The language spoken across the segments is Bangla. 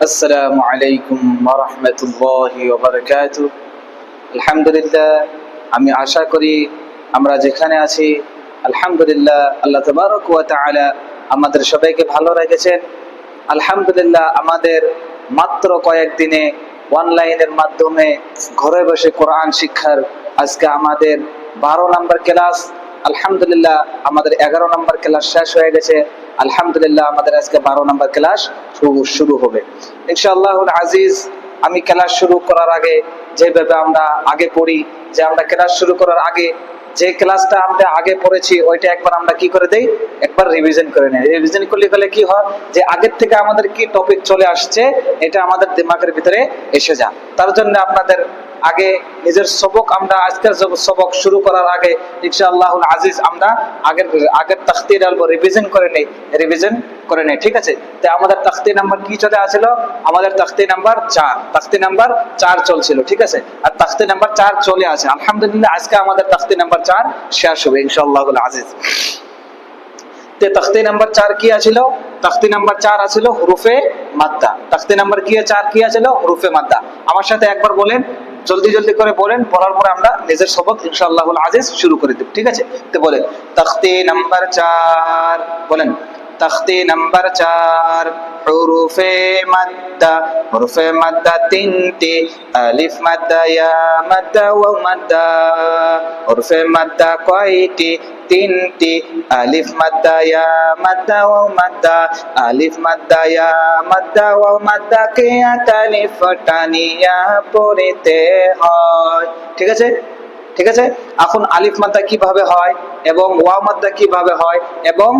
السلام عليكم ورحمة الله وبركاته আলহামদুলিল্লাহ আমি আশা করি আমরা যেখানে আছি আলহামদুলিল্লাহ আল্লাহ তবারক ওয়া তাআলা আমাদের সবাইকে ভালো রেখেছেন আলহামদুলিল্লাহ আমাদের মাত্র কয়েকদিনে অনলাইনের মাধ্যমে ঘরে বসে কোরআন শিক্ষার আজকে আমাদের বারো নম্বর ক্লাস আলহামদুলিল্লাহ আমাদের এগারো নম্বর ক্লাস শেষ হয়ে গেছে আলহামদুলিল্লাহ, আমাদের আজকে বারো নম্বর ক্লাস শুরু শুরু হবে। ইনশাআল্লাহ আজিজ, আমি ক্লাস শুরু করার আগে যেভাবে আমরা আগে পড়ি, যে আমরা ক্লাস শুরু করার আগে যে ক্লাসটা আমরা আগে পড়েছি, ওইটা একবার আমরা কি করে দেই? একবার রিভিশন করে নেই। রিভিশন করলে গেলে কি হয়? যে আগের থেকে আমাদের কি টপিক চলে আসছে, এটা আমাদের দিমাগের ভিতরে এসে যায়। তার জন্য আপনাদের আগে নিজের সবক আমরা আজকের সবক শুরু করার আগে ইনশাআল্লাহ আজিজ আমরা আগের আগের তাখতির আলবো রিভিশন করে নেই রিভিশন করে নেই, ঠিক আছে? তো আমাদের তাখতি নাম্বার কি চলে আসছিল আমাদের তাখতি নাম্বার চার তাখতি নাম্বার চার চলছিল, ঠিক আছে? আর তাখতি নাম্বার চার চলে আসে আলহামদুলিল্লাহ, আজকে আমাদের তাখতি নাম্বার চার শেষ হবে ইনশাআল্লাহ আজিজ। তে তখতি নাম্বার চার কি আছিল তখতি নাম্বার চার আছিল হুরুফে মাদ্দা। তখতি নাম্বার কি চার কি আছিল হুরুফে মাদ্দা। আমার সাথে একবার বলেন জলদি জলদি করে বলেন পড়ার পরে আমরা নিজের শপথ ইনশাআল্লাহ আজিজ শুরু করে দেব। ঠিক আছে? তো বলেন, তাখতে নাম্বার চার, বলেন। তখতি নাম্বার চার। হুরুফে মাদ্দা হুরুফে মাদ্দা তিনটি। আলিফ মাদ্দা, ইয়া মাদ্দা ওয়া মাদ্দা। হুরুফে মাদ্দা কয়টি? তিনটি। আলিফ মাদ্দা, ইয়া মাদ্দা ওয়া মাদ্দা। আলিফ মাদ্দা, ইয়া মাদ্দা ওয়া মাদ্দা কে আলিফ টানিয়া পড়িতে হয়। ঠিক আছে? ঠিক আছে? এখন আলিফ মাদ্দা কীভাবে হয় এবং ওয়া মাদ্দা কীভাবে হয় এবং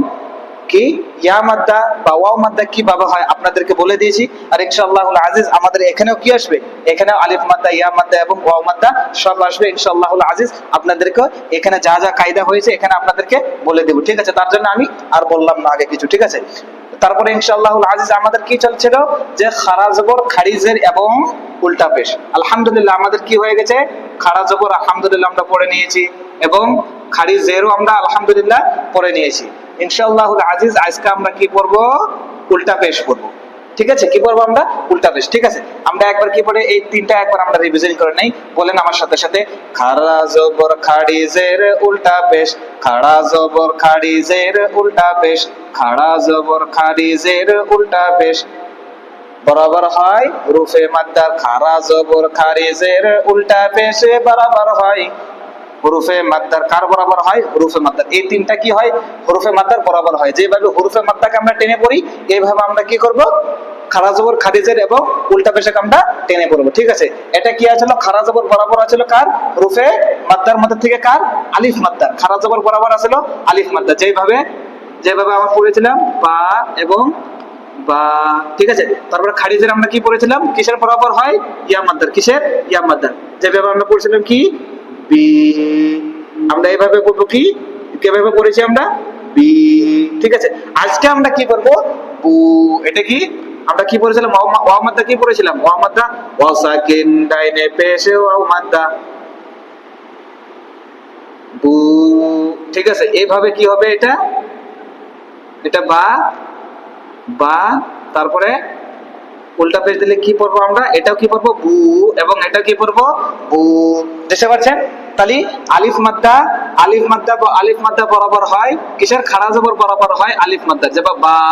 কি? ইয়া মাদ্দা বা ওয়াও মাদ্দা কীভাবে হয়? আপনাদেরকে বলে দিয়েছি। আর ইনশাআল্লাহুল আজিজ, আমাদের এখানেও কি আসবে? এখানেও আলিফ মাদ্দা, ইয়া মাদ্দা এবং ওয়াও মাদ্দা সব আসবে ইনশাআল্লাহুল আজিজ। আপনাদেরকে এখানে যা যা কায়দা হয়েছে, এখানে আপনাদেরকে বলে দেব, ঠিক আছে? তার জন্য আমি আর বললাম না আগে কিছু, ঠিক আছে? তারপরে ইনশাআল্লাহুল আজিজ, আমাদের কি চলছিল? যে খারা জবর খারিজের এবং উল্টা পেশ। আলহামদুলিল্লাহ, আমাদের কি হয়ে গেছে? খারা জবর আলহামদুলিল্লাহ আমরা পড়ে নিয়েছি এবং খারিজেরও আমরা, আলহামদুলিল্লাহ, পড়ে নিয়েছি। আজিজ, আজকে আমরা কি পড়ব? উল্টা পেশ পড়ব। ঠিক আছে? কি পড়ব আমরা? উল্টা পেশ। ঠিক আছে? আমরা একবার কি পড়ে? এই তিনটা একবার আমরা করে নেই। বলেন আমার সাথে সাথে। খাড়া জবর খাড়িজের উল্টা পেশ। খাড়া জবর খাড়িজের উল্টা পেশ। খাড়া জবর খাড়িজের উল্টা পেশ। বরাবর হয় রুফে মাদ্দার। খারা জবর খারিজের উল্টা পেশে বরাবর হয় হুরুফে মাদ্দার কার বরাবর হয়? হুরুফে মাদ্দার। এই তিনটা কি হয়? হুরুফে মাদ্দার বরাবর হয়। যেভাবে হরুফে মাদ্দাকে আমরা টেনে পড়ি, এইভাবে আমরা কি করব? খারা জবর খারিজের এবং উল্টা পেশাকে আমরা টেনে পড়ব। ঠিক আছে? এটা কি আছিল? খারাজবর বরাবর আছিল কার? রুফে মাদ্দার মধ্যে থেকে কার? আলিফ মাদ্দার। খারাজবর বরাবর আছিল আলিফ মাদ্দার। যেভাবে যেভাবে আমরা পড়েছিলাম বা এবং বা, ঠিক আছে? তারপরে খারিজের আমরা কি পড়েছিলাম? কিসের বরাবর হয়? ইয়া মাদ্দার। কিসের? ইয়া মাদ্দার। যেভাবে আমরা পড়েছিলাম কি? বি। আমরা এভাবে পড়ব কি? কীভাবে পড়েছি আমরা? বি। ঠিক আছে? আজকে আমরা কি করব? বু। এটা কি? আমরা কি পড়েছিলাম? ওয়া মা- মাদ্দা কি পড়েছিলাম? ওয়া মাদ্দা ওয়া সাকিন ডাইনে পেশে ওয়া মাদ্দা বু। ঠিক আছে? এইভাবে কি হবে এটা? এটা বা বা, তারপরে উল্টা পেজ দিলে কি পড়ব আমরা? এটাও কি পড়ব বু এবং এটাও কি পড়ব বু বুঝতে পারছেন তাহলে আলিফ মাদ্দা আলিফ মাদ্দা ব- আলিফ মাদ্দা বরাবর হয়। কিসের? খাড়া জবর বরাবর হয় আলিফ মাদ্দা। যেবা বা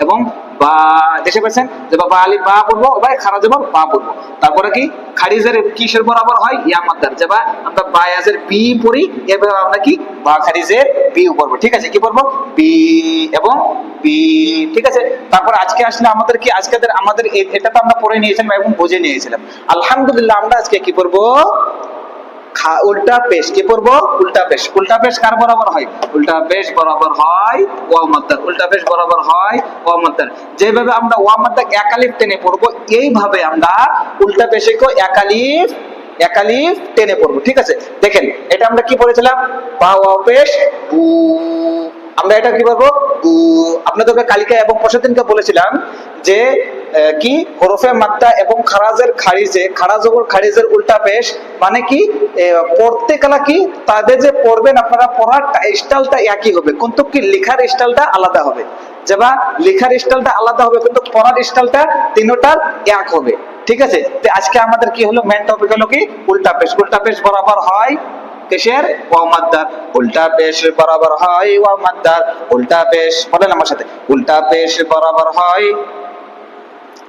এবং বা দেখতে পাচ্ছেন যেবা বা আলিফ বা পড়ব, বা খাড়া জবর বা পড়ব। তারপরে কি? খারিজের কিসের বরাবর হয়? ইয়া মাদ্দার। যেবা আমরা বায়াজের বি পড়ি আমরা কি? বা খারিজের বি পড়ব। ঠিক আছে? কি পড়ব? বি এবং বি ঠিক আছে? তারপর আজকে আসলে আমাদের কি? আজকে আমাদের এটা তো আমরা পড়ে নিয়েছিলাম এবং বুঝে নিয়েছিলাম। আলহামদুলিল্লাহ আমরা আজকে কি পড়ব? উল্টা পেশ, কি পড়ব? উল্টা পেশ। উল্টা পেশ কার বরাবর হয়? উল্টা পেশ বরাবর হয় উল্টা পেশ বরাবর হয় যেভাবে আমরা ওয়া একালিফ টেনে পড়ব, এইভাবে আমরা উল্টা পেশেকেও একালিফ একালিফ টেনে পড়ব, ঠিক আছে? দেখেন, এটা আমরা কি পড়েছিলাম? বা ওয়া পেশ আমরা এটা কি বলব আপনাদেরকে কালিকা এবং পরশুর দিনকে বলেছিলাম যে কি? হরফে মাদ্দা এবং খারাজের খারিজে খারাজবর খারিজের উল্টা পেশ মানে কি? পড়তে কালা কি? তাদের যে পড়বেন আপনারা পড়ার স্টাইলটা একই হবে, কিন্তু কি লেখার স্টাইলটা আলাদা হবে। যেবা লেখার স্টাইলটা আলাদা হবে, কিন্তু পড়ার স্টাইলটা তিনোটার এক হবে। ঠিক আছে? আজকে আমাদের কি হলো? মেন টপিক হলো কি? উল্টা পেশ। উল্টা পেশ বরাবর হয় কিসের? ওয়াও মাদ্দার উল্টা পেশ বরাবর হয় ওয়াও মাদ্দার উল্টা পেশ, বলেন আমার সাথে। উল্টা পেশ বরাবর হয়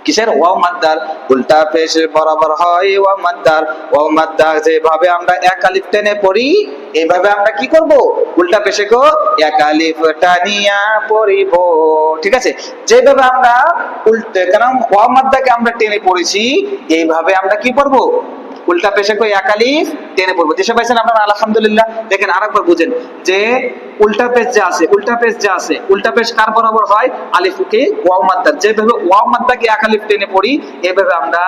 কিসের? ওয়াও মাদ্দার। উল্টা পেশ বরাবর হয় ওয়াও মাদ্দার। ওয়াও মাদ্দার যেভাবে আমরা এক আলিফ টেনে পড়ি, এইভাবে আমরা কি করব? উল্টা পেশে কো, এক আলিফ টানিয়া পড়িব। ঠিক আছে? যেভাবে আমরা উল্টে কারণ ওয়াও মাদ্দাকে আমরা টেনে পড়েছি, এইভাবে আমরা কি পড়ব উল্টা পেশে কই এক আলিফ টেনে পড়ব। দেশে পাইছেন আপনারা, আলহামদুলিল্লাহ, দেখেন আরেকবার বুঝেন যে উল্টা পেশ যে আছে, উল্টা পেশ যে আছে, উল্টা পেশ কার বরাবর হয়? আলিফকে ওয়াও মাদ্দার। যেভাবে ওয়াও মাদ্দাকে এক আলিফ টেনে পড়ি, এভাবে আমরা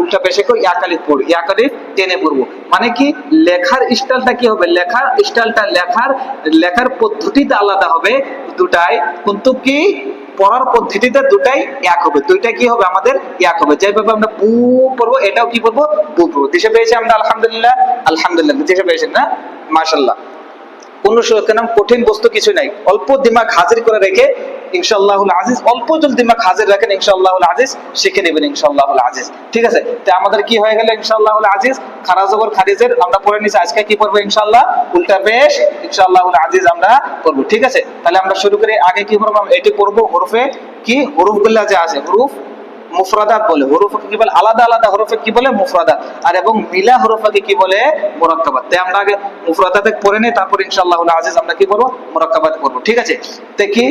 উল্টা পেশে কই এক আলিফ পড়ি এক আলিফ টেনে পড়ব। মানে কি? লেখার স্টাইলটা কি হবে? লেখার স্টাইলটা লেখার লেখার পদ্ধতিটা আলাদা হবে দুটাই কিন্তু কি? পড়ার পদ্ধতিতে দুটাই এক হবে। দুইটা কি হবে আমাদের? এক হবে। যেভাবে আমরা পু পড়ব, এটাও কি পড়ব পু পড়ব। দেশে পেয়েছি আমরা, আলহামদুলিল্লাহ। আলহামদুলিল্লাহ, দেশে পেয়েছেন না? মাসাল্লাহ কোন কেন কঠিন বস্তু কিছু নাই। অল্প দিমাগ হাজির করে রেখে ইনশাআল্লাহুল আজিজ। অল্প দিমাগ হাজির রাখেন আজিজ, শিখে নেবেন আজিজ। ঠিক আছে? তো আমাদের কি হয়ে গেল আজিজ? খারাজবর খারিজের আমরা পড়ে নিছি, আজকে কি পড়ব ইনশাআল্লাহ? উল্টা ইনশাআল্লাহুল আজিজ আমরা করব ঠিক আছে? তাহলে আমরা শুরু আগে কি এটি হরফে কি? যে আছে মুফরাদাত বলে। কি বলে? আলাদা আলাদা হরফে কি বলে? মুফরাদাত। আর এবং মিলা হরফকে কি বলে? মুরাক্কাবাত। তাই আমরা আগে মুফরাদাতে পড়ে নেই, তারপর ইনশাআল্লাহ আজিজ আমরা কি করব মুরাক্কাবাত করব ঠিক আছে? তো কি?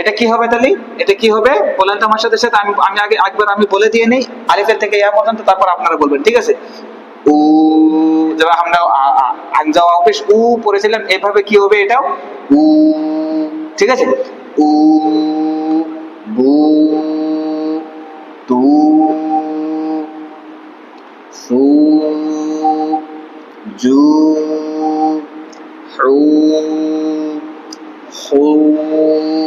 এটা কি হবে তাহলে? এটা কি হবে? বলেন তো আমার সাথে সাথে আমি আমি আগে, একবার আমি বলে দিয়ে নেই। আলিফের থেকে ইয়া পর্যন্ত, তারপর আপনারা বলবেন, ঠিক আছে? উ যেমন আমরা, আ- আ- অফিস, উ পড়েছিলাম, এভাবে কি হবে এটাও? উ, ঠিক আছে? উ, বু, তু, সু, জু, হু হু।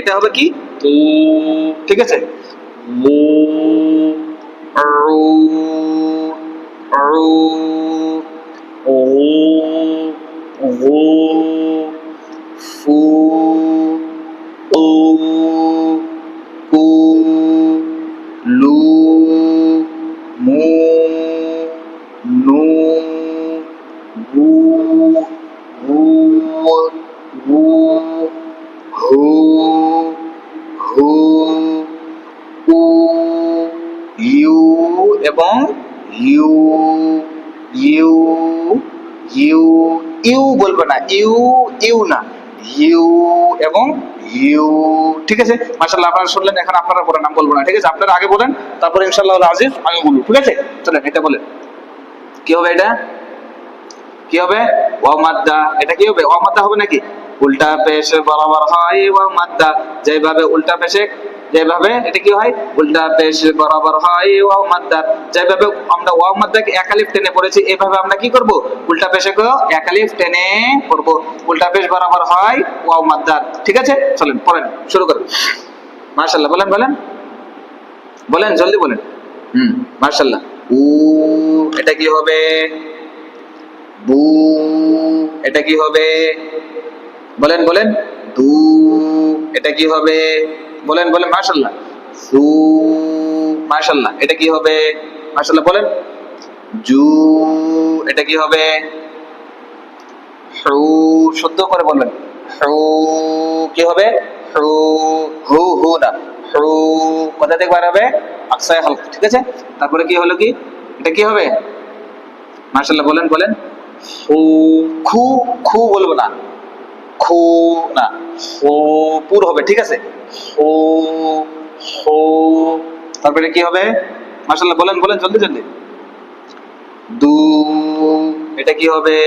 এটা হবে কি তু ঠিক আছে লু ঠিক আছে? মাসাল্লাহ আপনারা শুনলেন, এখন আপনারা বলেন নাম বলব না, ঠিক আছে? আপনারা আগে বলেন, তারপরে ইনশাল্লাহ আজিজ আমি বলব ঠিক আছে? চলেন, এটা বলেন। কি হবে এটা? কি হবে? ওয়ামাদ্দা এটা কি হবে? ওয়ামাদ্দা হবে নাকি? উল্টা পেশে বরাবর হয় ওয়ামাদ্দা যেভাবে উল্টা পেশে যেভাবে এটা কি হয়? উল্টা পেশ বরাবর হয় ওয়া মাদ্দা যেভাবে আমরা ওয়া মাদ্দাকে একালিফ টেনে পড়েছি, এভাবে আমরা কি করব? উল্টা পেশে কো একালিফ টেনে পড়ব। উল্টা পেশ বরাবর হয় ওয়া মাদ্দা ঠিক আছে? চলেন, পড়েন, শুরু করুন। মাশাআল্লাহ, বলেন বলেন। বলেন, জলদি বলেন। হুম, মাশাআল্লাহ। উ এটা কি হবে? বু, এটা কি হবে? বলেন বলেন। দু, এটা কি হবে? বলেন বলেন মাশাল্লাহ সু মাশাল্লাহ এটা কি হবে? মাশাল্লাহ বলেন। জু, এটা কি হবে? হু, শুদ্ধ করে বলবেন। হু, কি হবে? হু হু হু না। হু, কোথা থেকে হবে? আকসায় হালকা, ঠিক আছে? তারপরে কি হলো কি? এটা কি হবে? মাশাল্লাহ বলেন বলেন। খু খু বলব না। খু, না পুর হবে, ঠিক আছে? হু হু তারপরে কি হবে? মাশাল্লাহ বলেন বলেন, জলদি জলদি। দু, এটা কি হবে?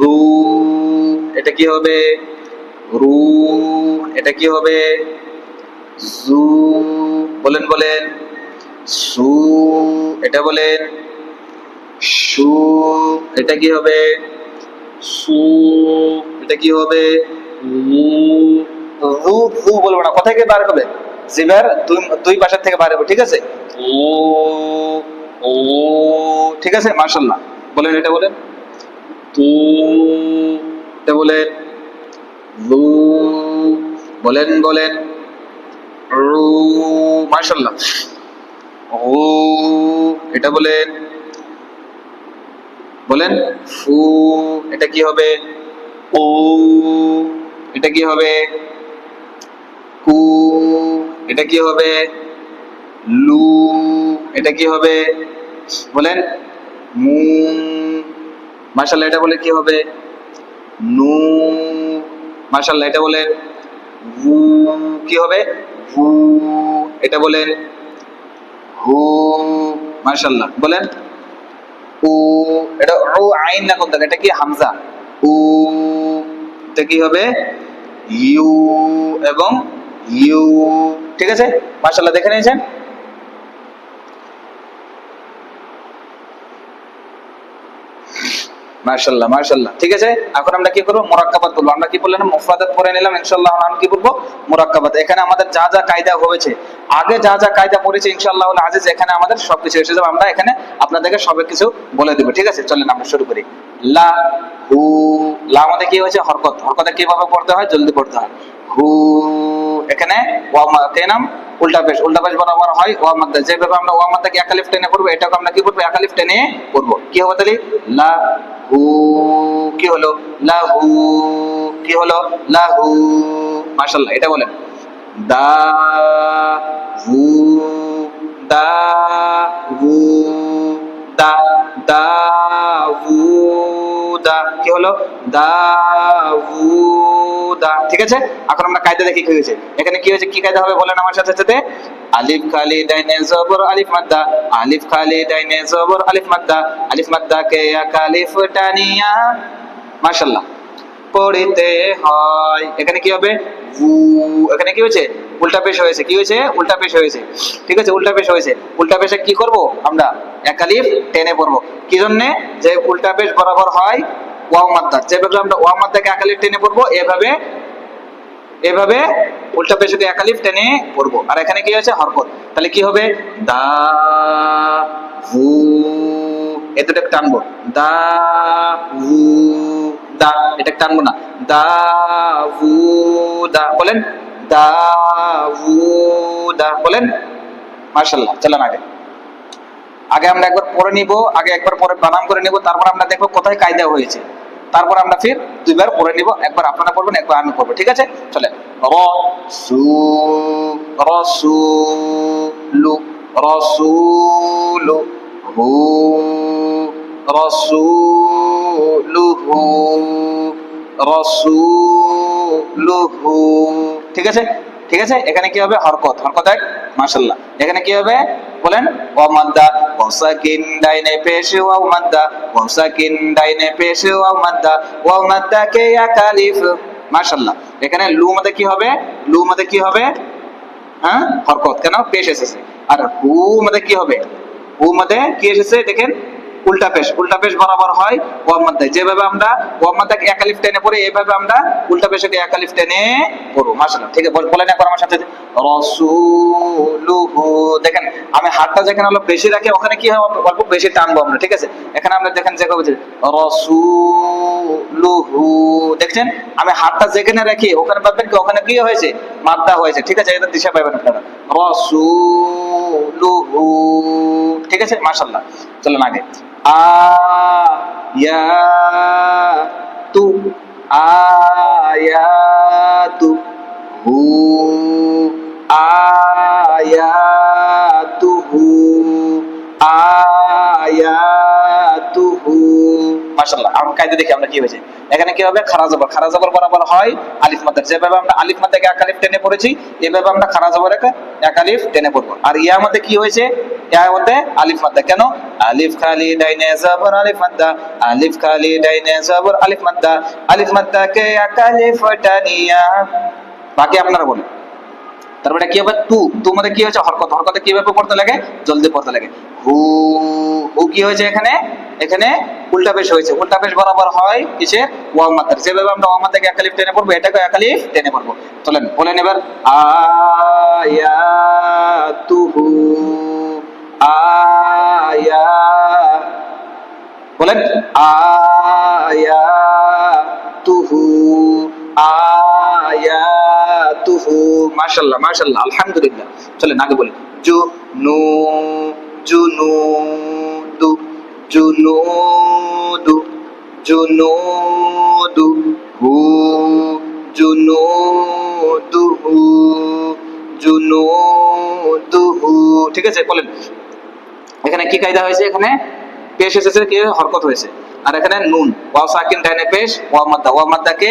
রু, এটা কি হবে? রু, এটা কি হবে? জু, বলেন বলেন। সু, এটা বলেন। সু, এটা কি হবে? সু, এটা কি হবে? রু রু বলব না, কোথায় গিয়ে বার হবে? জিবার দুই দুই পাশের থেকে বার হবে, ঠিক আছে? ও ও ঠিক আছে মার্শাল্লাহ বলেন, এটা বলেন। তু, এটা বলেন। লু বলেন বলেন। রু মার্শাল্লাহ ও এটা বলেন। বলেন ফু এটা কি হবে? ও এটা কি হবে? কু, এটা কি হবে? লু, এটা কি হবে? বলেন, মু মার্শাল্লাহ এটা বলে কি হবে? নু মার্শাল্লাহ এটা বলেন ভু, কি হবে? ভু, এটা বলেন হু মার্শাল্লাহ বলেন, উ এটা ও আইন না কোন এটা কি হামজা? উ, এটা কি হবে? ইউ এবং ইউ। ঠিক আছে? মার্শাল্লাহ দেখে নিয়েছেন? মার্শাল্লাহ মার্শাল্লাহ ঠিক আছে? এখন আমরা কি করব? মোরাক্কাবাদ বলব। আমরা কি বললাম? মুফরাদাত পড়ে নিলাম, ইনশাআল্লাহ আমরা কি বলব? মোরাক্কাবাদ এখানে আমাদের যা যা কায়দা হয়েছে, আগে যা যা কায়দা পড়েছে, ইনশাআল্লাহ আজিজ, এখানে আমাদের সবকিছু এসে যাবে। আমরা এখানে আপনাদেরকে সব কিছু বলে দেবো। ঠিক আছে? চলেন আমরা শুরু করি। লা, হু, লা আমাদের কি হয়েছে? হরকত। হরকতে কীভাবে পড়তে হয়? জলদি পড়তে হয়। হু, এখানে ওয়া কে নাম? উল্টা পেশ উল্টা পেশ বরাবর হয় ওয়া মাদ্দা। যেভাবে আমরা ওয়া মাদ্দাকে একালিফ টেনে করব এটাকে আমরা কি করব একালিফ টেনে করব কি হবে তাহলে? লা হু কি হলো? লা হু কি হলো? লা হু মাশাআল্লাহ, এটা বলেন। দা, হু দা হু, দা দা, হু, দা। কি হলো? দা, হু, দা। ঠিক আছে? এখন আমরা কায়দা দেখি কি হয়েছে। এখানে কি হয়েছে? কি কায়দা হবে? বলেন আমার সাথে সাথে। আলিফ খালি ডাইনে জবর আলিফ মাদ্দা, আলিফ খালি ডাইনে জবর আলিফ মাদ্দা আলিফ মাদ্দা কে আকালিফ টানিয়া। মাশাআল্লাহ। পড়িতে হয়। এখানে কি হবে? উ এখানে কি হয়েছে? উল্টা পেশ হয়েছে। কি হয়েছে? উল্টা পেশ হয়েছে। ঠিক আছে? উল্টা পেশ হয়েছে। উল্টা পেশে কি করব? আমরা একালিফ টেনে পড়ব। কি জন্যে? যে উল্টা পেশ বরাবর হয় ওয়াও মাদ্দা। যেভাবে আমরা ওয়াও মাদ্দাকে একালিফ টেনে পড়ব, এভাবে এভাবে উল্টা পেশকে একালিফ টেনে পড়ব। আর এখানে কি আছে হরকত। তাহলে কি হবে? দা ভু এ দুটো টানবো। দা ভু দা, এটা টানবো না। দা ভু দা, বলেন? দা ভু দা, বলেন? মার্শাল্লাহ চলেন আগে। আগে আমরা একবার পরে নিব, আগে একবার পরে বানান করে নিব, তারপর আমরা দেখব কোথায় কায়দা হয়েছে। তারপর আমরা ফির দুইবার পড়ে নিব। একবার আপনারা পড়বেন, একবার আমি পড়ব। ঠিক আছে? চলেন। র সু রসুলু রসুলু হু রসুলুহু রসুলুহু ঠিক আছে? ঠিক আছে? এখানে কি হবে? হরকত। হরকত এক? মাশাল্লাহ এখানে কি হবে? বলেন ওয়া ওসাকিন ডাইনে পেশে ওয়া ওসাকিন ডাইনে পেশে ওয়া মাদ্দা কে ইয়াকালিফ মাশাআল্লাহ। এখানে লু মধ্যে কি হবে? লু মধ্যে কি হবে? হ্যাঁ? হরকত। কেন? পেশ এসেছে। আর হু মধ্যে কি হবে? হু মধ্যে কি এসেছে? দেখেন উল্টা পেশ উল্টা পেশ বরাবর হয় ওয়াম মাদ্দায় যেভাবে আমরা ওয়াম মাদ্দাকে একালিফ টেনে পড়ে, এইভাবে আমরা উল্টা পেশকে একালিফ টেনে পড়ব। মাশাআল্লাহ, ঠিক আছে, বল- বলেন একবার আমার সাথে রসুলুহু, দেখেন, আমি হাতটা যেখানে হলো বেশি রাখি, ওখানে কি হবে অল্প বেশি টানবো আমরা, ঠিক আছে? এখানে আমরা দেখেন যে কবে রসুলুহু, দেখছেন? আমি হাতটা যেখানে রাখি, ওখানে পাবেন কি, ওখানে কি হয়েছে? মাদ্দা হয়েছে, ঠিক আছে? এটা দিশা পাবেন আপনারা। রসুলুহু, ঠিক আছে? মাশাআল্লাহ। চলেন আগে। আ ইয়া তু আয়াতু হু আয়াতুহু আয়াতুহু কায়দা দেখি আমরা কি হয়েছে? এখানে কি হবে? খারা জবর। খারা জবর বরাবর হয় আলিফ মাদ্দা যেভাবে আমরা আলিফ টেনে পড়েছি, এভাবে আমরা খারা জবর এক আলিফ টেনে পড়ব। আর ইয়া মধ্যে কি হয়েছে? ইয়া মধ্যে আলিফ মাদ্দা কেন? আলিফ খালি ডাইনে জবর, আলিফ মাদ্দা আলিফ খালি ডাইনে জবর, আলিফ আলিফ এক আলিফ টানিয়া। বাকি আপনারা বলুন। তারপরে কি হবে? তু। তু মধ্যে কি হয়েছে? হরকত। হরকতে কীভাবে পড়তে লাগে? জলদি পড়তে লাগে। হু। হু কি হয়েছে এখানে? এখানে উল্টা পেশ হয়েছে। উল্টা পেশ বরাবর হয় কিসে ওয়াও মাত্রা যেভাবে আমরা ওয়াও মাত্রাকে একালিফ টেনে পড়ব এটাকে একালিফ টেনে পড়ব। চলেন, বলেন এবার। আয়াতুহু, আয়া বলেন, আয়াতুহু আয়াতুহু। মাশাআল্লাহ মাশাআল্লাহ, আলহামদুলিল্লাহ। চলেন, আগে বলি। জুনু দু জুনু দু জুনু দু হু জুনু দু হু জুনু ঠিক আছে, বলেন। এখানে কি কায়দা হয়েছে এখানে? পেশ এসেছে কি? হরকত হয়েছে। আর এখানে নুন। ওয়াও সাকিন ডাইনে পেশ ওয়া মাদ্দা। ওয়া মাদ্দাকে,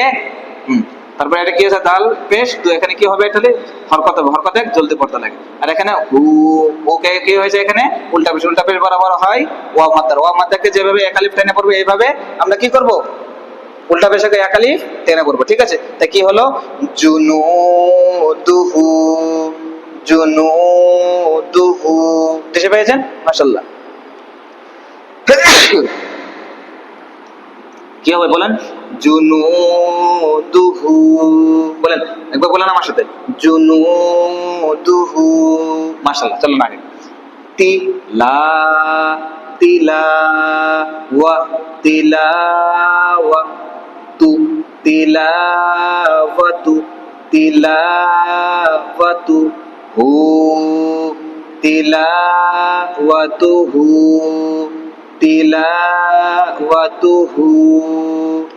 হুম। তারপরে এটা কি আছে দাল পেশ তো এখানে কি হবে এটালে হরকত হবে। হরকতে জলদি পড়তে লাগে। আর এখানে হু, ওকে কি হয়েছে এখানে? উল্টা পেশ উল্টা পেশ বরাবর হয়। ওয়া মাদ্দা ওয়া মাদ্দাকে যেভাবে একালিফ টেনে পড়বে, এইভাবে আমরা কি করব? উল্টা পেশাকে একালিফ টেনে পড়ব, ঠিক আছে? তা কি হলো? জুনু দুহু জুনু দুহু দেশে পেয়েছেন? মাশাল্লাহ কি হবে বলেন? জুনু দুহু বলেন, একবার বলেন আমার সাথে। জুনু দুহু মাশাল্লাহ চলো না আগে। তিলা তিলা ওয়া তিলা ওয়া তু তিলাওয়াতু তিলাওয়াতু হু। তিলাওয়াতুহু তিলাওয়াতুহু।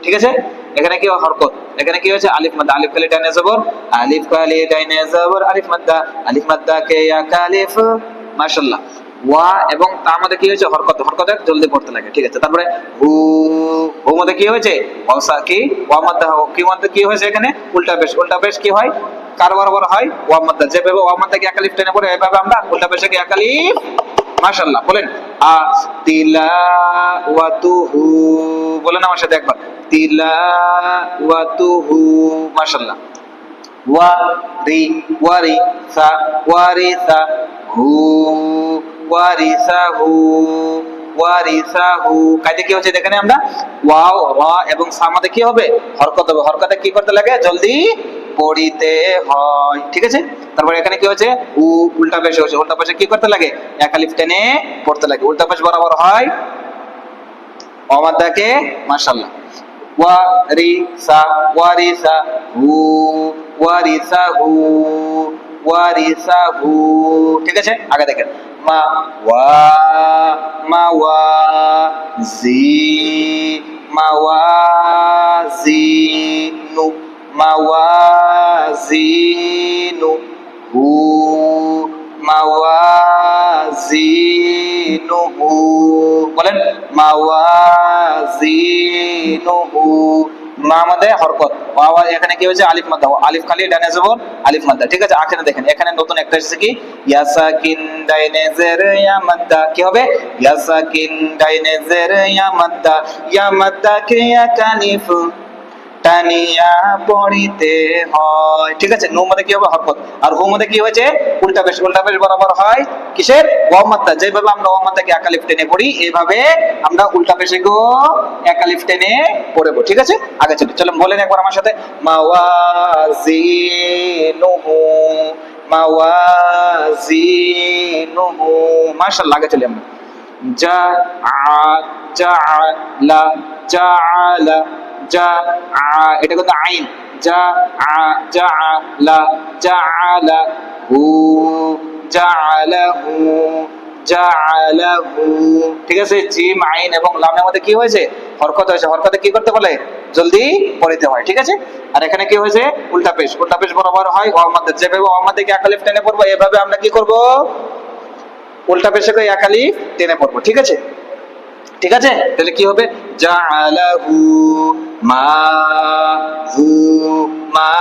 ঠিক আছে? এখানে কি হরকত? এখানে কি হয়েছে? আলিফ মাদ্দা, আলিফ কালি ডাইনে জবর, আলিফ কালি ডাইনে জবর, আলিফ মাদ্দা আলিফ মাদ্দা কে ইয়া কালিফ? মাশাআল্লাহ। ওয়া এবং তার মধ্যে কি হয়েছে? হরকত। হরকত জলদি পড়তে লাগে। ঠিক আছে? তারপরে হু হু মধ্যে কি হয়েছে? কি? ওয়া মাদ্দা কি মধ্যে কি হয়েছে এখানে? উল্টা পেশ। উল্টা পেশ কি হয়? কার বরাবর হয়? ওয়া যেভাবে ওয়া মাদ্দা কি একালিফ টেনে পড়ে, এভাবে আমরা উল্টা পেশে কি একালিফ মাশাআল্লাহ, বলেন। আ তিলাওয়াতুহু বলেন আমার সাথে একবার। তিলাওয়াতুহু মাশাআল্লাহ। ওয়ারি ওয়ারি সা ওয়ারি সা হু, ওয়ারিসাহু ওয়ারিসাহু। কাজে কি হচ্ছে দেখেন আমরা? ওয়াও, রা এবং সামাতে কি হবে? হরকত হবে। হরকতে কি করতে লাগে? জলদি পড়িতে হয়। ঠিক আছে? তারপরে এখানে কি হয়েছে? উ উল্টা পেশে হচ্ছে উল্টা পেশে কি করতে লাগে? এক আলিফ টেনে পড়তে লাগে। উল্টা পেশ বরাবর হয় অমাদাকে মাশাআল্লাহ। ওয়ারিসা ওয়ারিসা হু ওয়ারিসাহু ওয়ারিসাহু ঠিক আছে? আগে দেখেন। মা ওয়া মা ওয়া, জি, মা ওয়া, জি, নু, মা ওয়া নু হু বলেন হু মা মধ্যে হরকত ওয়া এখানে কি হয়েছে? আলিফ মাদ্দা। আলিফ খালি, ডানে জবর আলিফ মাদ্দা। ঠিক আছে এখানে দেখেন। এখানে নতুন একটা এসেছে কি? ইয়াসাকিন ডাইনে জের ইয়া মাদ্দা। কি হবে? ইয়াসাকিন ডাইনে জের ইয়া মাদ্দা। ইয়া মাদ্দা কে ইয়া কালিফ টানিয়া পড়িতে হয়। ঠিক আছে, নু মধ্যে কি হবে? হরকত আর হু মধ্যে কি হয়েছে? উল্টা পেশ উল্টা পেশ বরাবর হয়। কিসের? ওয়া মাদ্দা যেভাবে আমরা ওয়া মাদ্দাকে একালিফ টেনে পড়ি এইভাবে আমরা উল্টা পেশে গো একালিফ টেনে পড়ব ঠিক আছে? আগে চলি। চলো বলেন একবার আমার সাথে। মাওয়াজিনুহু মাওয়াজিনুহু। মাশাআল্লাহ, আগে চলি আমরা। জা জাআলা জাআলা। জা এটা কিন্তু আইন। জা জাআলা জাআলা হু জাআলাহু জাআলাহু ঠিক আছে? জিম, আইন এবং লামের মধ্যে কি হয়েছে? হরকত হয়েছে। হরকতে কি করতে বলে? জলদি পড়িতে হয়। ঠিক আছে? আর এখানে কি হয়েছে? উল্টা পেশ। উল্টা পেশ বরাবর হয় মধ্যে। যেভাবে ওয়ার মধ্যে কি একালিফ টেনে পড়ব, এভাবে আমরা কি করব? উল্টা পেশে একালিফ টেনে পড়ব। ঠিক আছে? ঠিক আছে? তাহলে কি হবে? জাআলাহু মা হু মা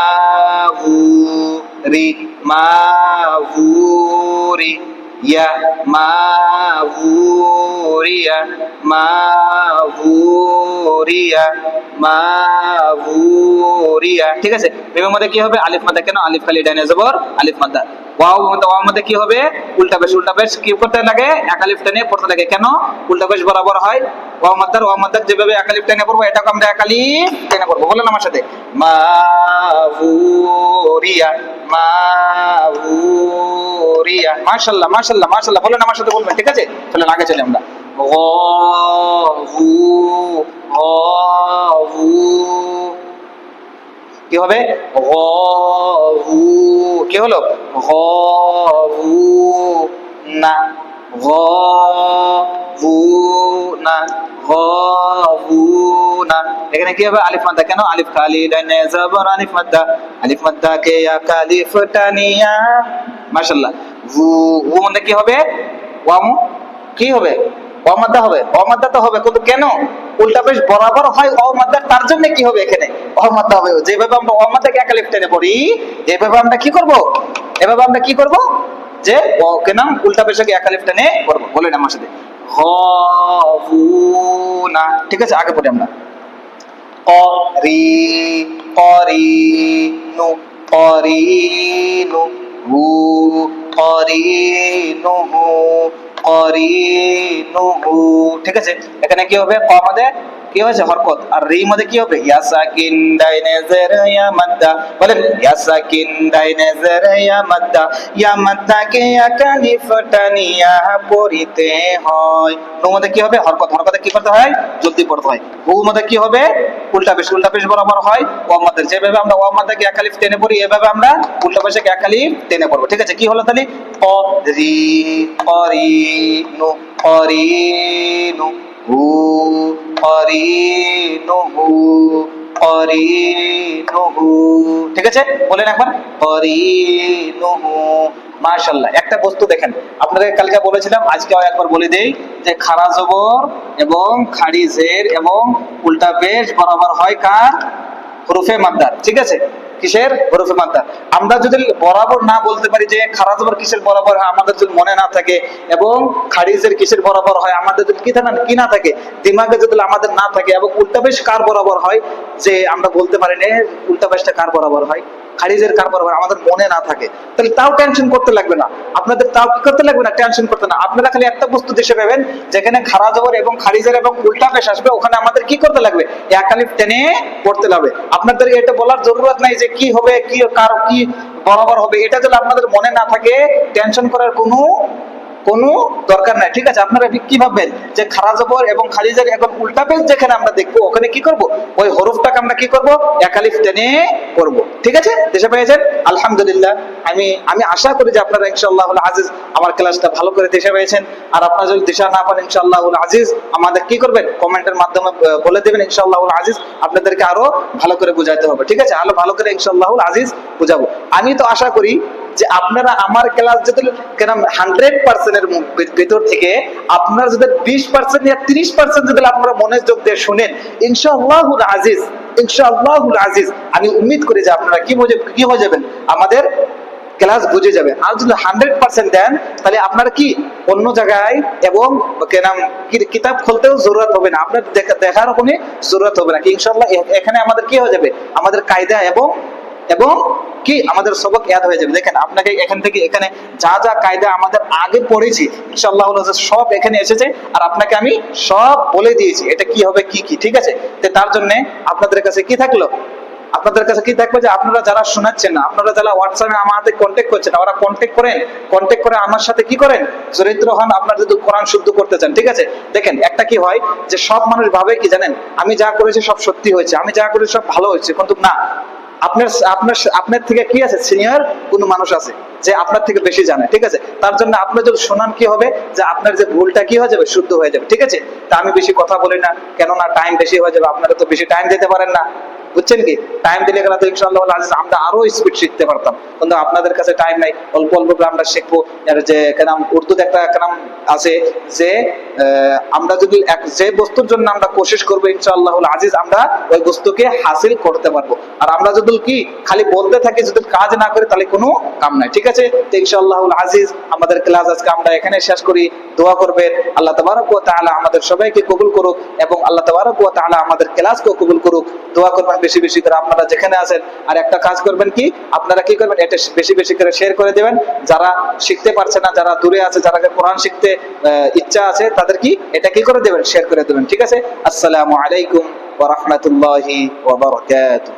রি মা রি ইয়া মা হু রিয়া মা হু রিয়া মা হু রিয়া ঠিক আছে? মিমের মধ্যে কি হবে? আলিফ মাদ্দা কেন? আলিফ খালি ডাইনে আলিফ মাদ্দা ওয়াও ওয়াও মধ্যে কি হবে? উল্টা বেশ উল্টা বেশ কি করতে লাগে এক আলিফ টেনে পড়তে লাগে। কেন? উল্টা বেশ বরাবর হয়। ওয়াও মাদ্দার ওয়াও মাদ্দার যেভাবে এক আলিফ টেনে পড়ব, এটাকে আমরা এক আলিফ টেনে পড়ব বলেন আমার সাথে। মা হু রিয়া মা হু রিয়া মাশাআল্লাহ মাশাআল্লাহ মাশাআল্লাহ বলেন আমার সাথে বলবেন ঠিক আছে? চলেন আগে চলে আমরা। গ হু কি হবে? কি হলো? না না না এখানে কি হবে? আলিফ মাদ্দা কেন? আলিফ খালি ডাইনে জবর, আলিফ মাদ্দা। আলিফ মাদ্দা কে কালিফ টানিয়া। মাশাআল্লাহ। হু হু মানে কি হবে? ওয়াম। কি হবে? অমাদ্দা হবে? অমাদ্দা তো হবে, কিন্তু কেন? উল্টা বেশ বরাবর হয় অমাদ্দা তার জন্য কি হবে এখানে? অমাদ্দা হবে। যেভাবে আমরা অমাদ্দাকে একা লিফট টেনে পড়ি, এভাবে আমরা কি করব? এভাবে আমরা কি করব? যে ও কেন উল্টা পেশাকে একা লিফট টেনে পড়ব। বলেন আমার সাথে। না ঠিক আছে, আগে পড়ি আমরা। করি করি নু করি নু হু। করি নু হু করি নু হু ঠিক আছে এখানে কি হবে ক আমাদের কি হয়েছে? হরকত। আর রি মধ্যে কি হবে? ইয়া সাকিন ডাইনে জের ইয়া মাদ্দা বলেন ইয়া সাকিন ডাইনে জের ইয়া মাদ্দা ইয়া মাদ্দা কে ইয়া কালিফ টানিয়া পড়িতে হয়। নু মধ্যে কি হবে? হরকত। হরকতে কি করতে হয়? জলদি পড়তে হয়। হু মধ্যে কি হবে? উল্টা পেশ উল্টা পেশ বরাবর হয়। ও মধ্যে, যেভাবে আমরা ও মধ্যে এক আলিফ টেনে পড়ি, এভাবে আমরা উল্টা পেশে এক আলিফ টেনে পড়ব। ঠিক আছে? কি হলো তাহলে? ক রি করি নু করি নু হু। করি নু হু করি ঠিক আছে? বলেন একবার। করি নু মাশাল্লাহ একটা বস্তু দেখেন। আপনাদের কালকে বলেছিলাম আজকে একবার বলে দেই যে খারা জবর এবং খাড়ি জের এবং উল্টা পেশ বরাবর হয় কার? হরুফে মাদ্দার ঠিক আছে? কিসের? হরফে মাদ্দা আমরা যদি বরাবর না বলতে পারি যে খারাজবর কিসের বরাবর হয়, আমাদের যদি মনে না থাকে এবং খারিজের কিসের বরাবর হয়, আমাদের যদি কি থাকে কি না থাকে, দিমাগে যদি আমাদের না থাকে এবং উল্টাবেশ কার বরাবর হয়, যে আমরা বলতে পারি না উল্টাবেশটা কার বরাবর হয়? খারিজের কারবার আমাদের মনে না থাকে। তাহলে তাও টেনশন করতে লাগবে না। আপনাদের তাও কি করতে লাগবে না? টেনশন করতে না। আপনারা খালি একটা বস্তু দেশে পাবেন যেখানে খারা জবর এবং খারিজের এবং উল্টা পেশ আসবে, ওখানে আমাদের কি করতে লাগবে? একালি টেনে পড়তে লাগবে। আপনাদের এটা বলার জরুরত নাই যে কি হবে, কি কার, কি বরাবর হবে। এটা যদি আপনাদের মনে না থাকে টেনশন করার কোনো কোনো দরকার নাই। ঠিক আছে, আপনারা কি ভাববেন? যে খারা জবর এবং খালিজার এবং উল্টা পেজ যেখানে আমরা দেখব, ওখানে কি করব? ওই হরফটাকে আমরা কি করব? একালিফ টেনে করব। ঠিক আছে? দেশে পেয়েছেন? আলহামদুলিল্লাহ। আমি আমি আশা করি যে আপনারা ইনশাআল্লাহ আজিজ আমার ক্লাসটা ভালো করে দেশে পেয়েছেন। আর আপনারা যদি দিশা না পান ইনশাআল্লাহ আজিজ, আমাদের কি করবেন? কমেন্টের মাধ্যমে বলে দেবেন ইনশাআল্লাহ আজিজ। আপনাদেরকে আরও ভালো করে বুঝাইতে হবে। ঠিক আছে? আরও ভালো করে ইনশাআল্লাহ আজিজ বুঝাবো। আমি তো আশা করি যে আপনারা আমার ক্লাস যদি কেন হান্ড্রেড পার্সেন্টের ভেতর থেকে আপনারা যদি বিশ পার্সেন্ট ইয়া তিরিশ পার্সেন্ট যদি আপনারা মনোযোগ দিয়ে শুনেন, ইনশাআল্লাহুল আজিজ ইনশাআল্লাহুল আজিজ, আমি উম্মিদ করি যে আপনারা কি বুঝে কি হয়ে যাবেন? আমাদের ক্লাস বুঝে যাবে। আর যদি হান্ড্রেড পার্সেন্ট দেন, তাহলে আপনার কি অন্য জায়গায় এবং কেনাম কিতাব খুলতেও জরুরত হবে না। আপনার দেখার কোনো জরুরত হবে না। কি ইনশাল্লাহ এখানে আমাদের কি হয়ে যাবে? আমাদের কায়দা এবং এবং কি আমাদের সবক ইয়াদ হয়ে যাবে। দেখেন, আপনাকে এখান থেকে এখানে যা যা কায়দা আমাদের আগে পড়েছি, ইনশাআল্লাহ সব এখানে এসেছে, আর আপনাকে আমি সব বলে দিয়েছি, এটা কি হবে, কি কি, ঠিক আছে? তো তার জন্য আপনাদের কাছে কি থাকল? আপনাদের কাছে কি থাকবে যে আপনারা যারা শোনাচ্ছেন না, আপনারা যারা হোয়াটসঅ্যাপে আমাদের কন্ট্যাক্ট করছেন, ওরা কন্ট্যাক্ট করেন কন্ট্যাক্ট করে আমার সাথে কি করেন? চরিত্র হন, আপনার যদি কোরআন শুদ্ধ করতে চান, ঠিক আছে? দেখেন, একটা কি হয় যে সব মানুষ ভাবে কি জানেন? আমি যা করেছি সব সত্যি হয়েছে, আমি যা করেছি সব ভালো হয়েছে, কিন্তু না। আপনার আপনার আপনার থেকে কি আছে? সিনিয়র কোন মানুষ আছে যে আপনার থেকে বেশি জানে, ঠিক আছে? তার জন্য আপনার যদি শোনান কি হবে, যে আপনার যে ভুলটা কি হয়ে যাবে, শুদ্ধ হয়ে যাবে, ঠিক আছে? তা আমি বেশি কথা বলি না, কেননা টাইম বেশি হয়ে যাবে, আপনারা তো বেশি টাইম দিতে পারেন না। বুঝছেন কি? টাইম দিলে গেলে তো ইনশাআল্লাহ আজিজ আমরা আরও স্পিড শিখতে পারতাম। কিন্তু আপনাদের কাছে টাইম নাই। অল্প অল্প করে আমরা শিখব। যে কেনাম, উর্দুতে একটা কেনাম আছে যে আমরা যদি এক, যে বস্তুর জন্য আমরা কোশিশ করব ইনশাআল্লাহ আজিজ, আমরা ওই বস্তুকে হাসিল করতে পারব। আর আমরা যদি কি, খালি বলতে থাকি, যদি কাজ না করে, তাহলে কোনো কাম নাই। ঠিক আছে? তো ইনশাআল্লাহ আজিজ, আমাদের ক্লাস আজকে আমরা এখানে শেষ করি। দোয়া করবেন। আল্লাহ তাবারক ওয়া তাআলা আমাদের সবাইকে কবুল করুক এবং আল্লাহ তাবারক ওয়া তাআলা আমাদের ক্লাসকেও কবুল করুক। দোয়া করবেন। বেশি বেশি করে আপনারা যেখানে আছেন, আর একটা কাজ করবেন কি, আপনারা কি করবেন, এটা বেশি বেশি করে শেয়ার করে দেবেন। যারা শিখতে পারছে না, যারা দূরে আছে, যারা কোরআন শিখতে ইচ্ছা আছে, তাদের কি, এটা কি করে দেবেন? শেয়ার করে দেবেন। ঠিক আছে? আসসালামু আলাইকুম ওয়া রাহমাতুল্লাহি ওয়া বারাকাতুহু।